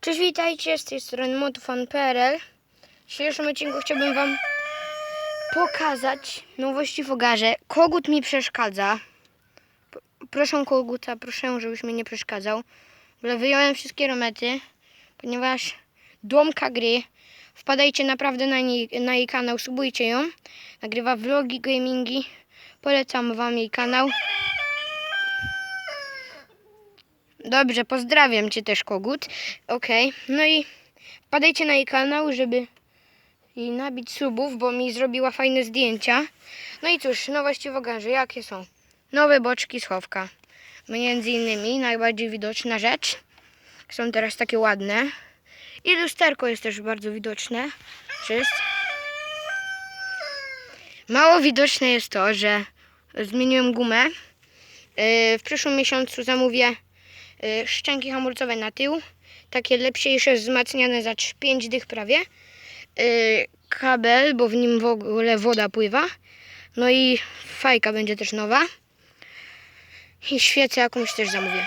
Cześć, witajcie, z tej strony motofan.pl W dzisiejszym odcinku chciałbym Wam pokazać nowości w ogarze. Kogut mi przeszkadza. Proszę koguta, proszę, żebyś mi nie przeszkadzał. Ogóle wyjąłem wszystkie romety, ponieważ Domka gry. Wpadajcie naprawdę na, niej, na jej kanał, subujcie ją. Nagrywa vlogi, gamingi. Polecam Wam jej kanał. Dobrze, pozdrawiam Cię też, Kogut. Okej, no i wpadajcie na jej kanał, żeby jej nabić subów, bo mi zrobiła fajne zdjęcia. No i cóż, nowości w ogarze, jakie są? Nowe boczki schowka. Między innymi najbardziej widoczna rzecz. Są teraz takie ładne. I lusterko jest też bardzo widoczne. Czyst. Mało widoczne jest to, że zmieniłem gumę. Yy, W przyszłym miesiącu zamówię szczęki hamulcowe na tył, takie lepsze, wzmacniane za 5 dych prawie, y, kabel, bo w nim w ogóle woda pływa, no i fajka będzie też nowa i świecę jakąś też zamówię.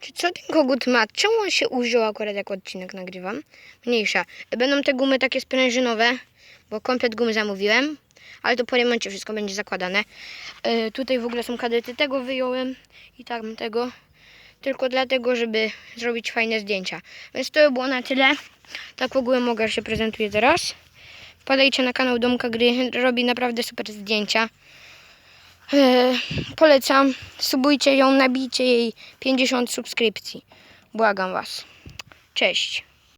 Czy co ten kogut ma? Czemu on się uwziął akurat jak odcinek nagrywam? Mniejsza. Będą te gumy takie sprężynowe, bo komplet gumy zamówiłem, ale to po remoncie wszystko będzie zakładane. E, tutaj w ogóle są kadety, tego wyjąłem i tamtego, tylko dlatego, żeby zrobić fajne zdjęcia. Więc to by było na tyle. Tak w ogóle Mogar się prezentuje teraz. Wpadajcie na kanał Domka Gry, robi naprawdę super zdjęcia. E, polecam, subujcie ją, nabijcie jej 50 subskrypcji. Błagam Was. Cześć.